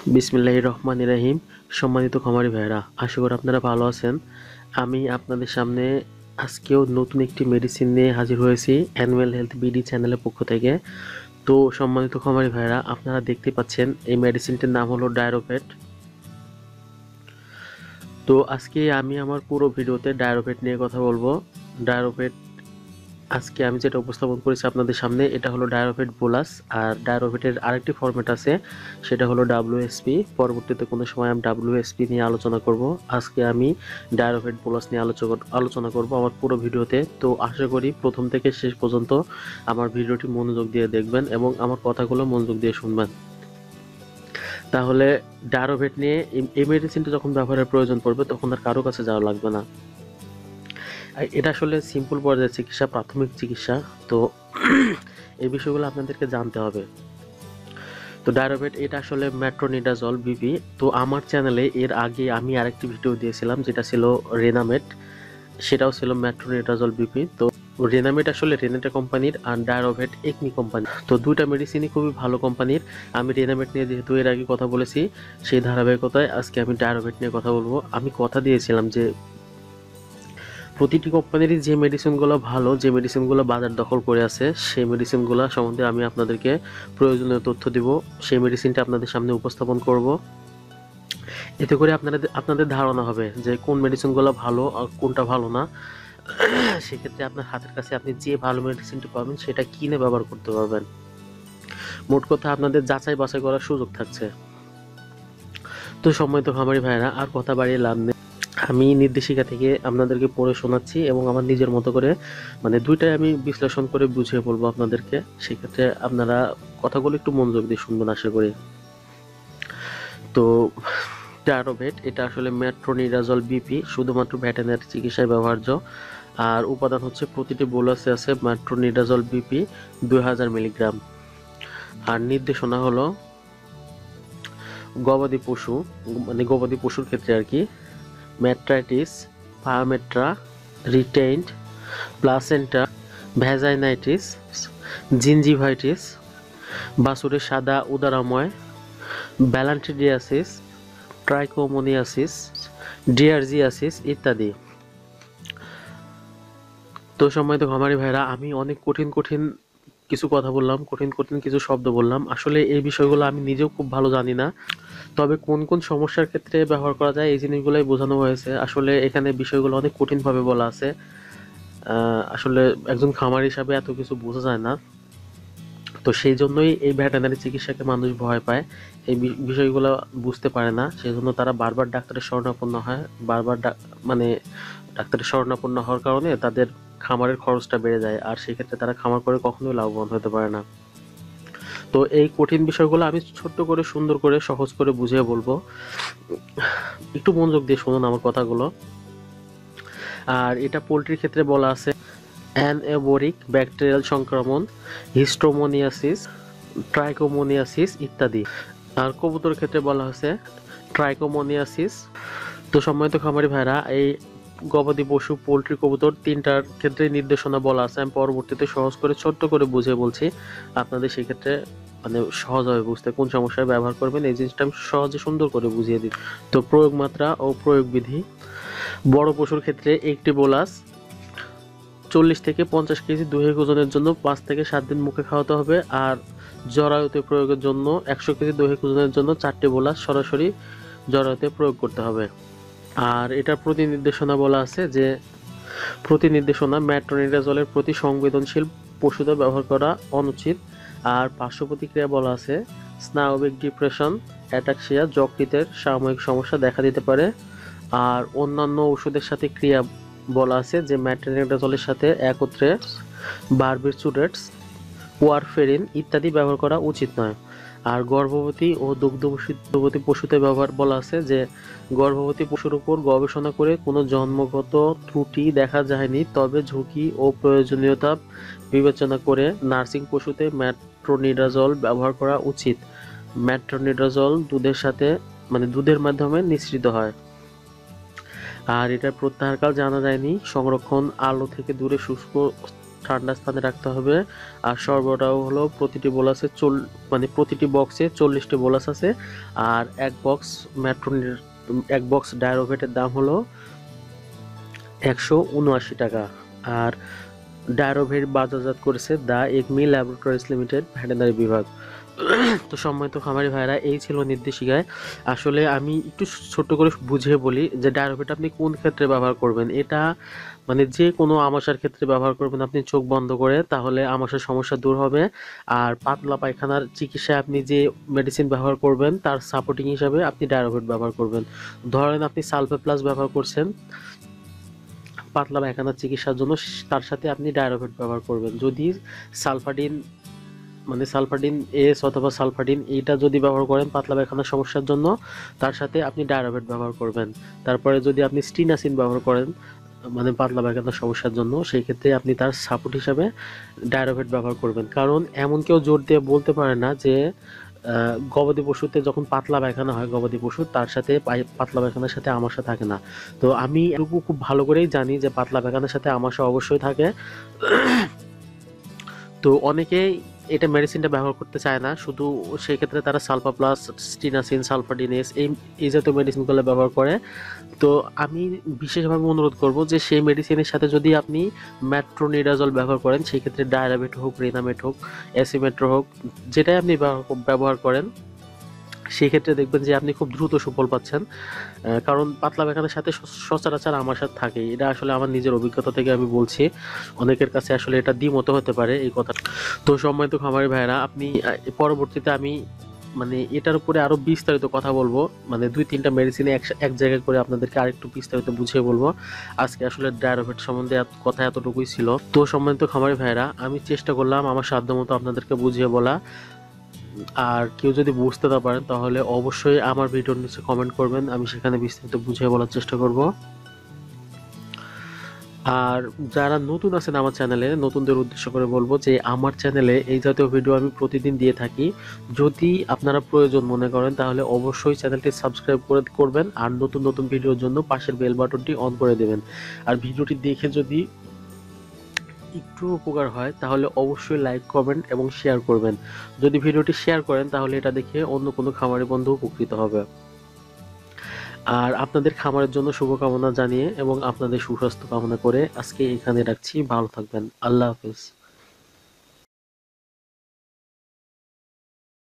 বিসমিল্লাহ রহমান ইরাহিম সম্মানিত খামারি ভাইরা আশা করি আপনারা ভালো আছেন। আমি আপনাদের সামনে আজকেও নতুন একটি মেডিসিন নিয়ে হাজির হয়েছি অ্যানুয়াল হেলথ বিডি চ্যানেলের পক্ষ থেকে। তো সম্মানিত খামারি ভাইরা আপনারা দেখতে পাচ্ছেন এই মেডিসিনটির নাম হলো ডায়রোভেট তো আজকে আমি আমার পুরো ভিডিওতে ডায়রোভেট নিয়ে কথা বলব। ডায়রোভেট আজকে আমি যেটা উপস্থাপন করেছি আপনাদের সামনে, এটা হলো ডায়রোভেট বোলাস। আর ডায়রোভেটের আরেকটি ফরম্যাট আছে, সেটা হলো ডাব্লিউএসপি পরবর্তীতে কোনো সময় আমি ডাব্লিউএসপি নিয়ে আলোচনা করব। আজকে আমি ডায়রোভেট বোলাস নিয়ে আলোচনা আলোচনা করব আমার পুরো ভিডিওতে। তো আশা করি প্রথম থেকে শেষ পর্যন্ত আমার ভিডিওটি মনোযোগ দিয়ে দেখবেন এবং আমার কথাগুলো মনোযোগ দিয়ে শুনবেন। তাহলে ডায়রোভেট নিয়ে এই- মেডিসিনটা যখন ব্যবহারের প্রয়োজন পড়বে, তখন আর কারও কাছে যাওয়া লাগবে না। এটা আসলে সিম্পল পর্যায়ের চিকিৎসা, প্রাথমিক চিকিৎসা। তো এই বিষয়গুলো আপনাদেরকে জানতে হবে। তো ডায়রোভেট এটা আসলে ম্যাট্রোনিডাজল বিপি তো আমার চ্যানেলে এর আগে আমি আরেকটি ভিডিও দিয়েছিলাম, যেটা ছিল রেনামেট সেটাও ছিল ম্যাট্রোনিডাজল বিপি তো রেনামেট আসলে রেনেটা কোম্পানির আর ডায়রোভেট একমি কোম্পানি তো দুইটা মেডিসিনই খুবই ভালো কোম্পানির। আমি রেনামেট নিয়ে যেহেতু এর আগে কথা বলেছি, সেই ধারাবাহিকতায় আজকে আমি ডায়রোভেট নিয়ে কথা বলব। আমি কথা দিয়েছিলাম যে প্রতিটি কোম্পানিরই যে মেডিসিনগুলো ভালো, যে মেডিসিনগুলো বাজার দখল করে আছে, সেই মেডিসিনগুলো সম্বন্ধে আমি আপনাদেরকে প্রয়োজনীয় তথ্য দিব। সেই মেডিসিনটা আপনাদের সামনে উপস্থাপন করব। এতে করে আপনাদের আপনাদের ধারণা হবে যে কোন মেডিসিনগুলো ভালো আর কোনটা ভালো না। সেক্ষেত্রে আপনার হাতের কাছে আপনি যে ভালো মেডিসিনটা পাবেন, সেটা কিনে ব্যবহার করতে পারবেন। মোট কথা আপনাদের যাচাই বাছাই করার সুযোগ থাকছে। তো সময় তো খামারি ভাইরা আর কথা বাড়িয়ে লাভ নেই। আমি নির্দেশিকা থেকে আপনাদেরকে পড়ে শোনাচ্ছি এবং আমার নিজের মতো করে মানে দুইটাই আমি বিশ্লেষণ করে বুঝিয়ে বলব আপনাদেরকে। সেক্ষেত্রে আপনারা কথাগুলো একটু মনোযোগ দিয়ে শুনবেন আশা করি। তো টারোভেট এটা আসলে ম্যাট্রোনিডাজল বিপি শুধুমাত্র ভ্যাটেনারি চিকিৎসায় ব্যবহার্য। আর উপাদান হচ্ছে প্রতিটি বোলাসে আছে ম্যাট্রোনিডাজল বিপি দুই হাজার মিলিগ্রাম। আর নির্দেশনা হলো গবাদি পশু মানে গবাদি পশুর ক্ষেত্রে আর কি metritis pyometra retained placenta vaginitis gingivitis বাসুরের সাদা উদারাময় ব্যালান্টিডিয়াসিস ট্রাইকোমোনিয়াসিস ডিআরজিয়াসিস ইত্যাদি। তো সময় তো খামারি ভাইরা, আমি অনেক কঠিন কঠিন কিছু কথা বললাম, কঠিন কঠিন কিছু শব্দ বললাম। আসলে এই বিষয়গুলো আমি নিজেও খুব ভালো জানি না। তবে কোন কোন সমস্যার ক্ষেত্রে ব্যবহার করা যায় এই জিনিসগুলোই বোঝানো হয়েছে। আসলে এখানে বিষয়গুলো অনেক কঠিনভাবে বলা আছে। আসলে একজন খামার হিসাবে এত কিছু বোঝা যায় না। তো সেই জন্যই এই ভেটেনারি চিকিৎসাকে মানুষ ভয় পায়। এই বিষয়গুলো বুঝতে পারে না। সেই জন্য তারা বারবার ডাক্তারের শরণাপন্ন হয়। বারবার মানে ডাক্তারের শরণাপন্ন হওয়ার কারণে তাদের খামারের খরচটা বেড়ে যায়, আর সেক্ষেত্রে তারা খামার করে কখনোই লাভবান হতে পারে না। তো এই কঠিন বিষয়গুলো আমি ছোট্ট করে, সুন্দর করে, সহজ করে বুঝিয়ে বলব। একটু মনোযোগ দিয়ে শুনুন আমার কথাগুলো। আর এটা পোলট্রির ক্ষেত্রে বলা আছে, অ্যানএবোরিক ব্যাকটেরিয়াল সংক্রমণ, হিস্টোমোনিয়াসিস, ট্রাইকোমোনিয়াসিস ইত্যাদি। আর কবুতর ক্ষেত্রে বলা হয়েছে, ট্রাইকোমোনিয়াসিস। তো সম্মানিত খামারি ভাইরা, এই গবাদি পশু, পোলট্রি, কবুতর তিনটার ক্ষেত্রে নির্দেশনা বলা আছে। আমি পরবর্তীতে সহজ করে, ছোট্ট করে বুঝিয়ে বলছি। আপনাদের সেক্ষেত্রে মানে সহজ হবে বুঝতে। কোন সমস্যায় ব্যবহার করবেন? এই জিনিসটা আমি সহজে সুন্দর করে বুঝিয়ে দিই। তো প্রয়োগ মাত্রা ও প্রয়োগ বিধি বড় পশুর ক্ষেত্রে একটি বোলাস চল্লিশ থেকে পঞ্চাশ কেজি দৈহিক ওজনের জন্য পাঁচ থেকে সাত দিন মুখে খাওয়াতে হবে। আর জরায়ুতে প্রয়োগের জন্য একশো কেজি দৈহিক ওজনের জন্য চারটি বোলাস সরাসরি জরায়ুতে প্রয়োগ করতে হবে। আর এটার প্রতি নির্দেশনা বলা আছে যে প্রতি নির্দেশনা ম্যাট্রোনিডাজলের প্রতি সংবেদনশীল পশুদের ব্যবহার করা অনুচিত। আর পার্শ্ব প্রতিক্রিয়া বলা আছে, স্নায়বিক ডিপ্রেশন অ্যাটাক্সিয়া যকৃতের সাময়িক সমস্যা দেখা দিতে পারে। আর অন্যান্য ওষুধের সাথে ক্রিয়া বলা আছে যে ম্যাট্রোনিডাজলের সাথে একত্রে বারবিচুরেটস ওয়ারফেরিন ইত্যাদি ব্যবহার করা উচিত নয়। আর গর্ভবতী ও দুগ্ধবতী পশুতে ব্যবহার বলা আছে যে গর্ভবতী পশুর উপর গবেষণা করে কোনো জন্মগত ত্রুটি দেখা যায়নি, তবে ঝুঁকি ও প্রয়োজনীয়তা বিবেচনা করে নার্সিং পশুতে ম্যাট্রোনিডাজল ব্যবহার করা উচিত। ম্যাট্রোনিডাজল দুধের সাথে মানে দুধের মাধ্যমে নিঃসৃত হয়। আর এটার প্রত্যাহারকাল জানা যায়নি। সংরক্ষণ আলো থেকে দূরে শুষ্ক ঠান্ডা স্থানে রাখতে হবে। আর সর্বটাও হলো প্রতিটি বোলাসে চল মানে প্রতিটি বক্সে চল্লিশটি বোলাস আছে। আর এক বক্স ম্যাট্রোনের এক বক্স ডায়রোভেটের দাম হলো একশো উনআশি টাকা। আর ডায়রোভেট বাজারজাত করেছে the Acme Laboratories Limited veterinary বিভাগ। তো সম্মানিত খামারি ভাইরা এই ছিল নির্দেশিকায়। আসলে আমি একটু ছোট্ট করে বুঝিয়ে বলি যে ডায়রোভেট আপনি কোন ক্ষেত্রে ব্যবহার করবেন? এটা মানে যে কোনো আমাশার ক্ষেত্রে ব্যবহার করবেন আপনি চোখ বন্ধ করে, তাহলে আমাশার সমস্যা দূর হবে। আর পাতলা পায়খানার চিকিৎসায় আপনি যে মেডিসিন ব্যবহার করবেন, তার সাপোর্টিং হিসাবে আপনি ডায়রোভেট ব্যবহার করবেন। ধরেন আপনি সালফে প্লাস ব্যবহার করছেন, পাতলা পায়খানার চিকিৎসার জন্য তার সাথে আপনি ডায়রোভেট ব্যবহার করবেন। যদি সালফাডিন মানে সালফাডিন এস অথবা সালফাডিন এইটা যদি ব্যবহার করেন, পাতলা পায়খানার সমস্যার জন্য, তার সাথে আপনি ডায়রোভেট ব্যবহার করবেন। তারপরে যদি আপনি স্টিনাসিন ব্যবহার করেন মানে পাতলা পায়খানার সমস্যার জন্য, সেই ক্ষেত্রে আপনি তার সাপোর্ট হিসাবে ডায়রোভেট ব্যবহার করবেন। কারণ এমন কেউ জোর দিয়ে বলতে পারে না যে গবাদি পশুতে যখন পাতলা পায়খানা হয়, গবাদি পশু, তার সাথে পাতলা পায়খানার সাথে আমাশা থাকে না। তো আমি এটুকু খুব ভালো করেই জানি যে, পাতলা পায়খানার সাথে আমাশা অবশ্যই থাকে। তো অনেকেই এটা মেডিসিনটা ব্যবহার করতে চায় না। শুধু সেই ক্ষেত্রে তারা সালফা প্লাস স্টিনাসিন সালফাডিনেস এই এই জাতীয় মেডিসিনগুলো ব্যবহার করে। তো আমি বিশেষভাবে অনুরোধ করব যে সেই মেডিসিনের সাথে যদি আপনি ম্যাট্রোনিডাজল ব্যবহার করেন, সেই ক্ষেত্রে ডায়াবেট হোক রিনামেট হোক অ্যাসিমেট্রো হোক, যেটাই আপনি ব্যবহার- ব্যবহার করেন সেই ক্ষেত্রে দেখবেন যে আপনি খুব দ্রুত সুফল পাচ্ছেন। কারণ পাতলা পায়খানার সাথে সচরাচর আমার সাথে থাকে। এটা আসলে আমার নিজের অভিজ্ঞতা থেকে আমি বলছি। অনেকের কাছে আসলে এটা দ্বিমত হতে পারে এই কথা। তো সম্মানিত খামারি ভাইরা আপনি পরবর্তীতে আমি মানে এটার উপরে আরও বিস্তারিত কথা বলব। মানে দুই, তিনটা মেডিসিনে এক এক জায়গায় করে আপনাদেরকে আরেকটু বিস্তারিত বুঝিয়ে বলব। আজকে আসলে ডায়রোভেট সম্বন্ধে কথা এতটুকুই ছিল। তো সম্মানিত খামারি ভাইরা আমি চেষ্টা করলাম আমার সাধ্য মতো আপনাদেরকে বুঝিয়ে বলা। আর কেউ যদি বুঝতে না পারেন তাহলে অবশ্যই আমার ভিডিওর নিচে কমেন্ট করবেন। আমি সেখানে বিস্তারিত বুঝিয়ে বলার চেষ্টা করব। আর যারা নতুন আছেন আমার চ্যানেলে নতুনদের উদ্দেশ্য করে বলব যে, আমার চ্যানেলে এই জাতীয় ভিডিও আমি প্রতিদিন দিয়ে থাকি। যদি আপনারা প্রয়োজন মনে করেন, তাহলে অবশ্যই চ্যানেলটি সাবস্ক্রাইব করে করবেন আর নতুন নতুন ভিডিওর জন্য পাশের বেল বাটনটি অন করে দেবেন। আর ভিডিওটি দেখে যদি একটু উপকার হয়, তাহলে অবশ্যই লাইক কমেন্ট এবং শেয়ার করবেন। যদি ভিডিওটি শেয়ার করেন, তাহলে এটা দেখে অন্য কোনো খামারি বন্ধু উপকৃত হবে। আর আপনাদের খামারের জন্য শুভকামনা জানিয়ে এবং আপনাদের সুস্বাস্থ্য কামনা করে আজকে এখানে রাখছি। ভালো থাকবেন। আল্লাহ হাফেজ।